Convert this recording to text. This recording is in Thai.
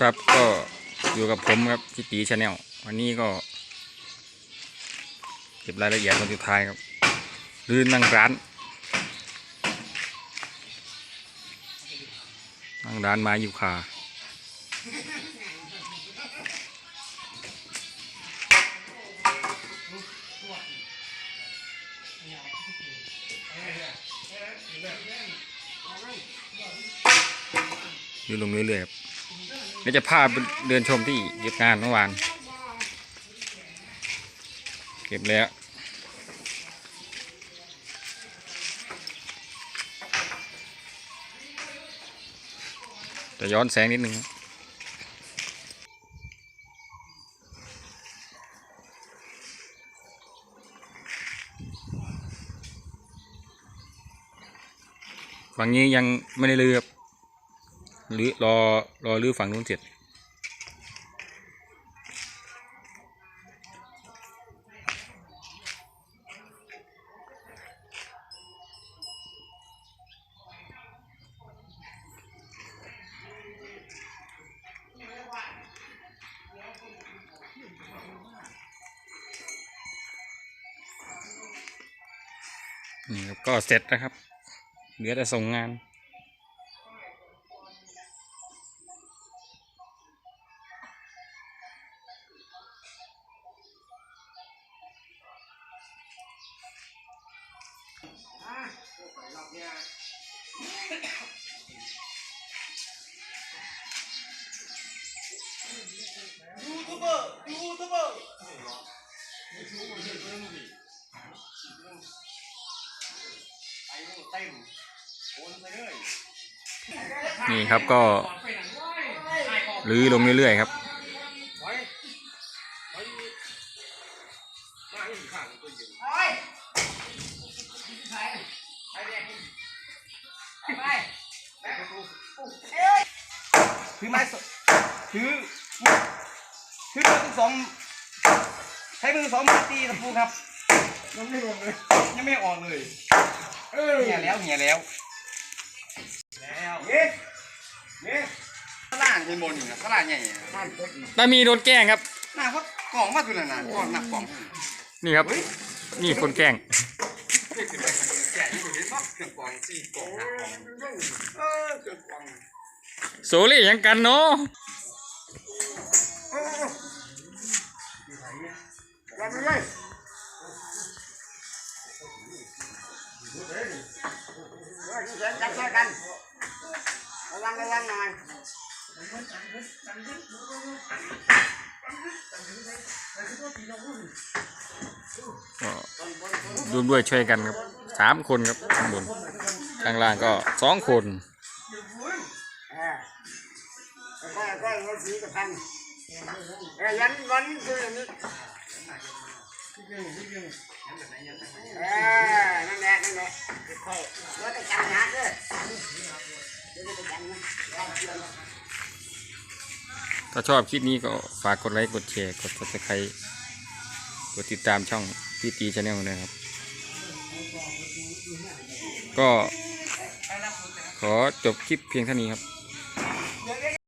ครับก็อยู่กับผมครับพี่ตีชาแนลวันนี้ก็ เก็บรายละเอียดวันสุดท้ายครับลื่นนั่งร้านนั่งร้านไม้ยูคาอยู่ลงเรื่อยๆครับ ดี๋ยวจะพาเดินชมที่เก็บงานเมื่อวาน เก็บแล้วจะย้อนแสงนิดนึงบฝั่งนี้ยังไม่ได้เลือบ หรือรอรอรื้อฝั่งนู้นเสร็จนี่ครับก็เสร็จนะครับ เหลือแต่ส่งงาน ยูทูบเบอร์ยูทูบเบอร์ไอ้เต็มโอนไปเลยนี่ครับก็รื้อลงเรื่อยๆครับไป ไปมาอีกไปไปกไปถือไม้ถือถือมือทั้งสองใช้มือสองมือตีตะปูครับยังไม่ลงเลยยังไม่ออกเลยเหี่ยแล้วเหี่ยแล้วแล้วเย้เย้ข้างล่างเป็นบนอยู่นะข้างล่างใหญ่ๆข้างต้นตามีโดนแกล้งครับหน้าว่ากล่องมาตัวนั้นน่ะกล่องหนักกล่องนี่ครับนี่คนแกล้ง แก่ที่สุดเห็นปะเครื่องกล่องสี่กล่องหนักกล่องเออเครื่องกล่องโซลี่ยังกันเนาะกันไปเลยกันกันกันระวังระวังหน่อย ก็ร่วมด้วยช่วยกันครับสามคนครับข้างบนข้างล่างก็สองคนยันวันคืออย่างนี้เออนั่นแหละนั่นแหละค่อยๆแล้วแต่จังหนักเลยเดี๋ยวจะจังนะถ้าชอบคลิปนี้ก็ฝากกดไลค์ กดแชร์ กด subscribe กดติดตามช่องพี่ตีชาแนลนะครับ ก็ขอจบคลิปเพียงเท่านี้ครับ